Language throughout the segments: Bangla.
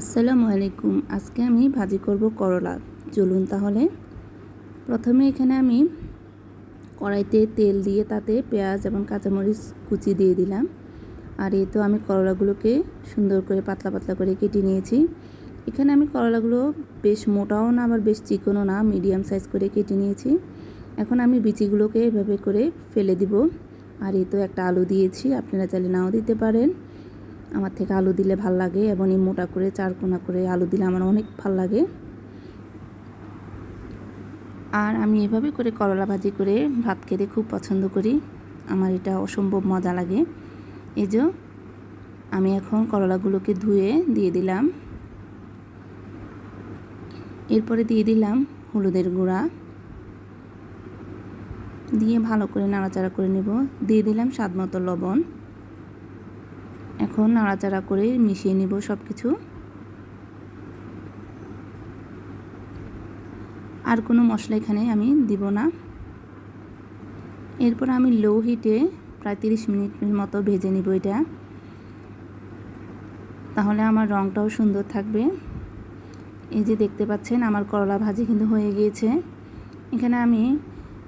আসসালামু আলাইকুম। আজকে আমি ভাজি করব করলা। চলুন তাহলে। প্রথমে এখানে আমি কড়াইতে তেল দিয়ে তাতে পেঁয়াজ এবং কাঁচামরিচ কুচি দিয়ে দিলাম। আর এই তো আমি করলাগুলোকে সুন্দর করে পাতলা পাতলা করে কেটে নিয়েছি। এখানে আমি করলাগুলো বেশ মোটাও না, আবার বেশ চিকনও না, মিডিয়াম সাইজ করে কেটে নিয়েছি। এখন আমি বিচিগুলোকে এভাবে করে ফেলে দিব। আর এই তো একটা আলু দিয়েছি, আপনারা চাইলে নাও দিতে পারেন। আমার থেকে আলু দিলে ভালো লাগে এবং এই মোটা করে চারকোনা করে আলু দিলে আমার অনেক ভালো লাগে। আর আমি এভাবে করে করলা ভাজি করে ভাত খেতে খুব পছন্দ করি। আমার এটা অসম্ভব মজা লাগে। এই যে, আমি এখন করলাগুলোকে ধুয়ে দিয়ে দিলাম। এরপরে দিয়ে দিলাম হলুদের গুঁড়া। দিয়ে ভালো করে নাড়াচাড়া করে নেব। দিয়ে দিলাম স্বাদ মতো লবণ। এখন নাড়াচাড়া করে মিশিয়ে নিব সব কিছু আর কোনো মশলা এখানে আমি দিব না। এরপর আমি লো হিটে প্রায় তিরিশ মিনিটের মতো ভেজে নিব এটা। তাহলে আমার রঙটাও সুন্দর থাকবে। এই যে দেখতে পাচ্ছেন, আমার করলা ভাজি কিন্তু হয়ে গিয়েছে। এখানে আমি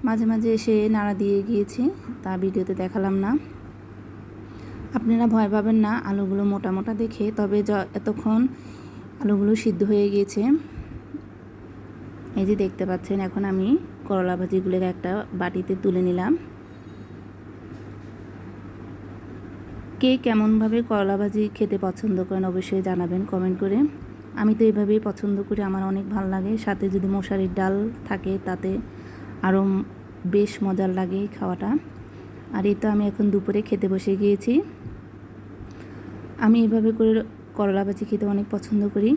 মাঝে মাঝে এসে নাড়া দিয়ে গিয়েছি, তা ভিডিওতে দেখালাম না। আপনারা ভয় পাবেন না, আলুগুলো মোটা মোটা দেখে, তবে এতক্ষণ আলুগুলো সিদ্ধ হয়ে গিয়েছে। এই যে দেখতে পাচ্ছেন, এখন আমি করলা ভাজিগুলোকে একটা বাটিতে তুলে নিলাম। কে কেমনভাবে করলা ভাজি খেতে পছন্দ করেন অবশ্যই জানাবেন কমেন্ট করে। আমি তো এইভাবেই পছন্দ করি, আমার অনেক ভালো লাগে। সাথে যদি মশারির ডাল থাকে, তাতে আরও বেশ মজার লাগে খাওয়াটা। আর এই তো আমি এখন দুপুরে খেতে বসে গিয়েছি। আমি এভাবে করে করলা ভাজি খেতে অনেক পছন্দ করি।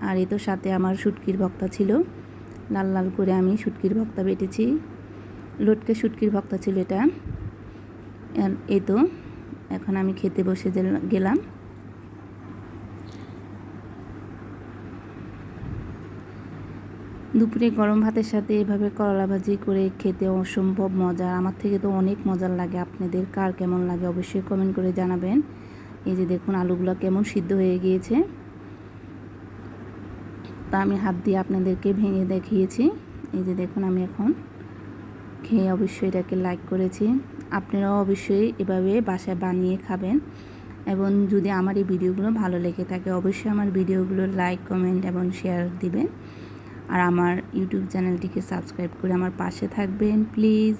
আর এই তো সাথে আমার শুটকির ভক্তা ছিল। লাল লাল করে আমি শুটকির ভক্তা বেটেছি। লোটকে শুটকির ভক্তা ছিল এটা। এই তো এখন আমি খেতে বসে গেলাম। দুপুরে গরম ভাতের সাথে এভাবে করলা ভাজি করে খেতে অসম্ভব মজা আমার থেকে তো অনেক মজার লাগে। আপনাদের কার কেমন লাগে অবশ্যই কমেন্ট করে জানাবেন। এই যে দেখুন, আলুগুলো কেমন সিদ্ধ হয়ে গিয়েছে। তা আমি হাত দিয়ে আপনাদেরকে ভেঙে দেখিয়েছি। এই যে দেখুন, আমি এখন খেয়ে অবশ্যই এটাকে লাইক করেছি। আপনারাও অবশ্যই এভাবে বাসায় বানিয়ে খাবেন। এবং যদি আমার এই ভিডিওগুলো ভালো লেগে থাকে, অবশ্যই আমার ভিডিওগুলো লাইক কমেন্ট এবং শেয়ার দিবেন। আর আমার ইউটিউব চ্যানেলটিকে সাবস্ক্রাইব করে আমার পাশে থাকবেন, প্লিজ।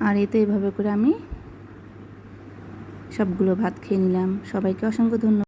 আর এতে এভাবে করে আমি সবগুলো ভাত খেয়ে নিলাম। সবাইকে অসংখ্য ধন্যবাদ।